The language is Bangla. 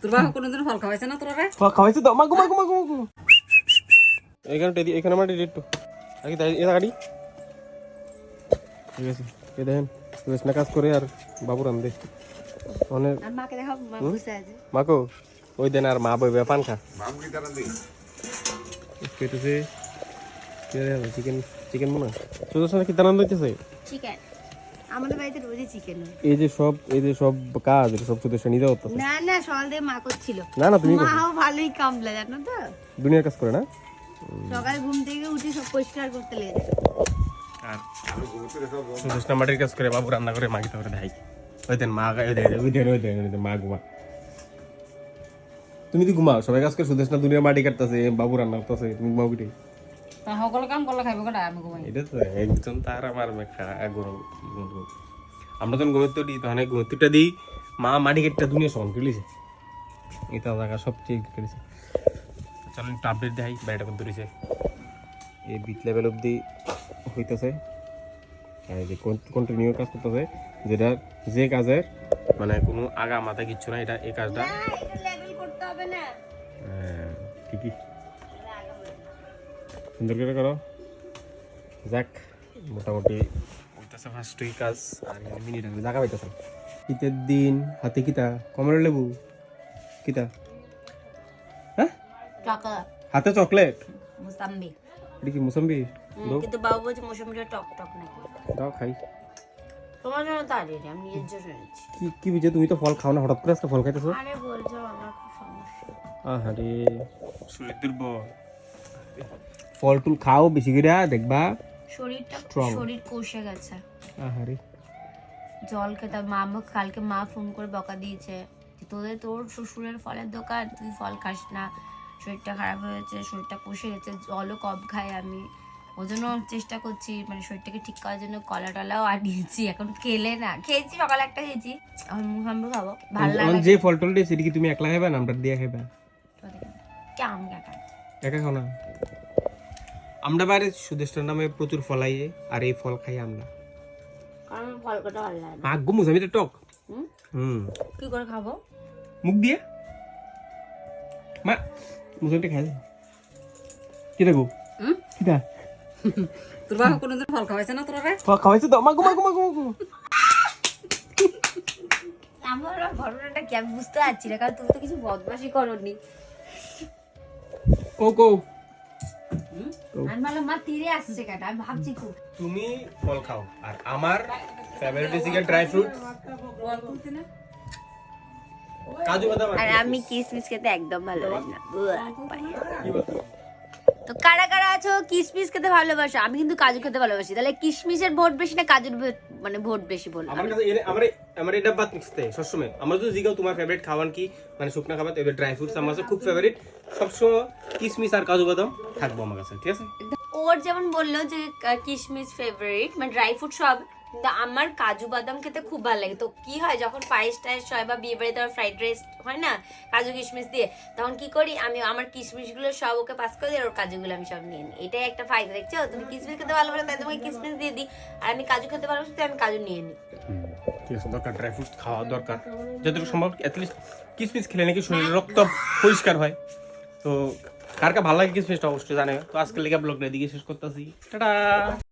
তোর বাবা কোনোদিন ফল খাওয়াইছে না তোরা খাওয়াইছে তো? মাগো মাগো মাগো মাগো। এখানে টেদি এখানে আমার টেদি একটু। আগে তাই এটা গাড়ি ঠিক আছে এই দেখেন রেশনা কাজ করে আর বাবু রান্ধে অনেক মাকে দেখাও ওই দেন আর মা বইবে পান খা। মাম কি তারা দি। পেটেছে চিকেন চিকেন মনে সাথে কি দানান দিতেছে চিকেন আমাদের বাড়িতে রোজই চিকেন হয়। এই যে সব এই যে সব কাজ এটা সব শুধু নিতে হতো না না সকাল থেকে মা করছিল। না না তুমি করো। মাও ভালোই কামলা জানো তো? দুনিয়ার কাজ করে না? সকালে ঘুম থেকে উঠে সব পরিষ্কার করতে লেগে আর সুদেশনা মাটির কাজ করে বাবু রান্না করে মাকে তারপরে দেখাই। ওই দেন মা ওই দেন ওই দেন ওই দেন ওই দেন, মা ঘুমা। তুমি তো ঘুমাও সবাই কাজ করে সুদেশনা দুনিয়া মাটি কাটতেছে বাবু রান্না করতেছে তুমি ঘুমাও কিটে তা সকল কাম করলে খাইব কেডা? আমি ঘুমাই। এটা তো একজন তার আমার মেখা গরম আমরা যখন দিই তখন দিই মা মাটি কেটটা দুনিয়া সমান তুলিছে এটা জায়গা সবচেয়ে কেটেছে চলো একটু আপডেট দেখাই বাড়িটা কোন তুলিছে এই বিট লেভেল অব্দি হইতেছে। এই যে কন্টিনিউ কাজ করতেছে যেটা যে কাজের মানে কোনো আগা মাথা কিচ্ছু না এটা এই কাজটা। লেভেল করতে হবে না। হ্যাঁ, ঠিকই। সুন্দর করে করো। যাক মোটামুটি কাজ আর মিনিট হবে জায়গা পাইতেছে। শীতের দিন হাতে কিতা? কমরের লেবু? কিতা? হ্যাঁ? হাতে চকলেট? মুসাম্বি। এটা কি মুসম্বি? দাও, কিন্তু বাবু বলছে মৌসুমিটা টক টক নাকি। দাও খাই। তোমার জন্য তো আমি নিজের জন্য কি কি বুঝে তুমি তো ফল খাও না হঠাৎ করে আজকে ফল খাইতেছো? আরে বলছো আমার খুব সমস্যা। আহারে। শরীর দুর্বল। ফল টুল খাও বেশি করে দেখবা শরীরটা শরীর কষে গেছে। আহারে। জল খেতে মা আমাকে কালকে মা ফোন করে বকা দিয়েছে তোদের তোর শ্বশুরের ফলের দোকান তুই ফল খাস না। শরীরটা খারাপ হয়েছে শরীরটা কষে গেছে জলও কম খাই আমি। ওই জন্য চেষ্টা করছি মানে শরীরটাকে ঠিক করার জন্য কলা টলাও আনিয়েছি। এখন খেলে না। খেয়েছি সকালে একটা খেয়েছি। এখন মুখ আমরা খাব। ভালো লাগে। যে ফল টল দিয়েছে কি তুমি একলা খাইবা না? আমরা দিয়ে খাইবা। কে আম কাটা? একা খাও না? আমরা বাইরে সুদেষ্টার নামে প্রচুর ফল আইয়ে আর এই ফল খাই আমরা। কারণ ফল কাটা ভালো লাগে আগ্গু মুসামিটা টক। হুম? হুম। কি করে খাব? মুখ দিয়ে? মা মুসামিটা খাই কি দেখো হুম? কিটা? তোর বাবা কোনোদিন ফল খাওয়াইছে না তোরা ফল খাওয়াইছে তো? মাগু মাগু মাগু মাগু আমার ঘটনাটা কি আমি বুঝতে পারছি না কারণ তুমি তো কিছু বদমাশি করোনি। কো কো তুমি ফল খাও। আর আমার ফেভারিট চিকেন ড্রাই ফ্রুট কাজু বাদাম আর আমি কিসমিস খেতে একদম ভালোবাসি না? তো কারা কারা আছো? কিসমিস খেতে ভালোবাসো। আমি কিন্তু কাজু খেতে ভালোবাসি। তাহলে কিশমিশের ভোট বেশি না কাজুর মানে ভোট বেশি বলো আমার কাছে আমার আমার এটা বাদ মিশতে সবসময়। আমার তো জিগাও তোমার ফেভারিট খাওয়ান কি? মানে শুকনা খাবার এবার ড্রাই ফ্রুটস আমার কাছে খুব ফেভারিট সবসময় কিসমিস আর কাজু বাদাম থাকব আমার কাছে ঠিক আছে? ওর যেমন বলল যে কিশমিশ ফেভারিট মানে ড্রাই ফ্রুট সব কিন্তু আমার কাজু বাদাম খেতে খুব ভালো লাগে। তো কি হয়, যখন পায়েস টায়েস হয় বা বিয়ে বাড়িতে আমার ফ্রাইড রাইস হয় না, কাজু কিশমিশ দিয়ে, তখন কি করি, আমি আমার কিশমিশগুলো সব ওকে পাস করে দিই আর কাজুগুলো আমি সব নিয়ে নিই। এটাই একটা ফায়দা, দেখছ? তুমি কিশমিশ খেতে ভালোবাসো তাই তোমাকে কিশমিশ দিয়ে দিই। আর আমি কাজু খেতে ভালোবাসি, তাই আমি কাজু নিয়ে নিই। দরকার ড্রাই ফ্রুটস খাওয়া দরকার। যতটুকু সম্ভব অ্যাটলিস্ট কিসমিস খেলে নাকি শরীরের রক্ত পরিষ্কার হয়। তো কার কার ভালো লাগে কিসমিসটা অবশ্যই জানে তো আজকের লেগে ব্লগটা এদিকে শেষ করতেছি। টাটা!